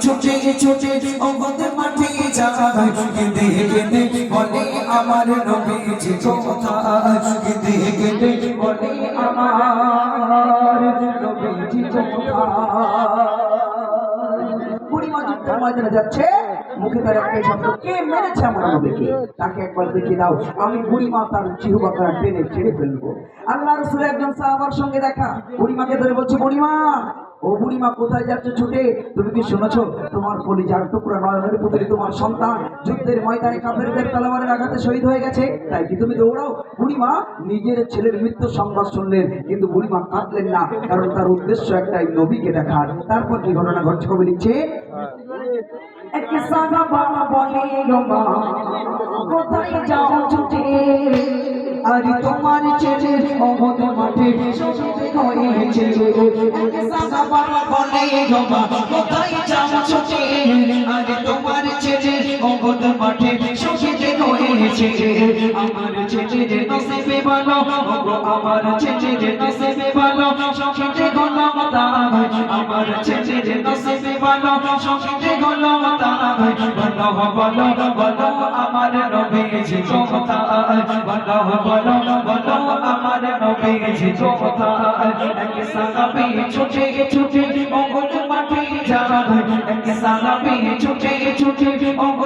ছুটে ছুটে মাঠে কেঁদে কেঁদে বলে আমার কেঁদে কেঁদে বলে আমার মুখে দেখিয়ে দাও, আমি বুড়িমা তার আল্লাহ রসুল একজন সাহাবার সঙ্গে দেখা, বুড়িমাকে ধরে বলছে, বুড়িমা ও বুড়িমা, কোথায় যাচ্ছে ছুটে? তুমি কি শুনেছো? তোমার কলিজার টুকরা নয়নের পুত্রী তোমার সন্তান। যুদ্ধের ময়দানে কাফেরদের তলোয়ারের আঘাতে শহীদ হয়ে গেছে। তাই কি তুমি দৌড়াও? বুড়িমা, নিজের ছেলের মৃত্যু সংবাদ শুনলেন, কিন্তু বুড়িমা কাঁদলেন না, কারণ তার উদ্দেশ্য একটাই, নবীকে দেখার। তারপর কি ঘটনা ঘটছে কবি লিখছে? কোথায় আরে তোমার ছেলে অমত মাঠে হয়েছে। গো মা কোথায় যাও ছুটে তোমার ছেলে অমত মাঠে হয়েছে আমার ছেলে নসিবে ভালো গো আমার ছেলে নসিবে ভালো শহীদ হলো তাই আমার ছেলে নসিবে ভালো শহীদ হলো তাই বলো বলো বলো, আমার নবীজি কোথায়? বলো বলো বলো, আমার নবীজি কোথায়? এক সাহাবী ছুটে ছুটে অঙ্গদ মাঠে যায় এক সাহাবী ছুটে ছুটে যায়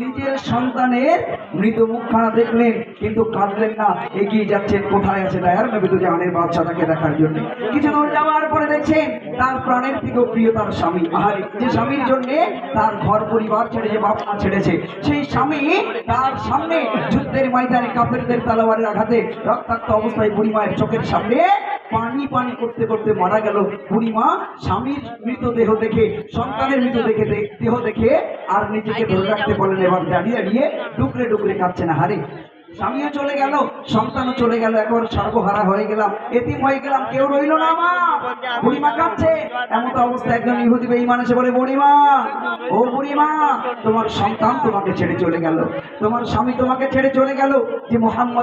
নিজের সন্তানের মৃত মুখখানা দেখলেন, কিন্তু কাঁদলেন না। এগিয়ে যাচ্ছেন, কোথায় আছে নবী? তো দেখার জন্য। কিছু দূর যাওয়ার পরে দেখছেন, তার প্রাণের থেকেও প্রিয় তার স্বামী। যে স্বামীর জন্য তার ঘর পরিবার ছেড়ে যে ছেড়েছে, সেই স্বামী তার সামনে যুদ্ধের ময়দানে কাপেরদের তালাবারের আঘাতে রক্তাক্ত অবস্থায় বুড়িমায়ের চোখের সামনে পানি পানি করতে করতে মারা গেল। বুড়িমা স্বামীর মৃতদেহ দেখে সন্তানের মৃত দেখে দেহ দেখে আর নিজেকে ধরে রাখতে বলেন এবার দাঁড়িয়ে দাঁড়িয়ে ডুকরে ডুকরে কাঁদছে না। হারে স্বামীও চলে গেল সন্তানও চলে গেল এখন সর্বহারা হয়ে গেলাম এতিম হয়ে গেলাম কেউ রইল না মা বুড়িমা কাঁদছে এমন তো অবস্থা একজন ইহুদি বেঈমান এসে বলে বুড়িমা ও বুড়িমা তোমার সন্তান তোমাকে ছেড়ে চলে গেল তোমার স্বামী তোমাকে ছেড়ে চলে গেল যে মোহাম্মদ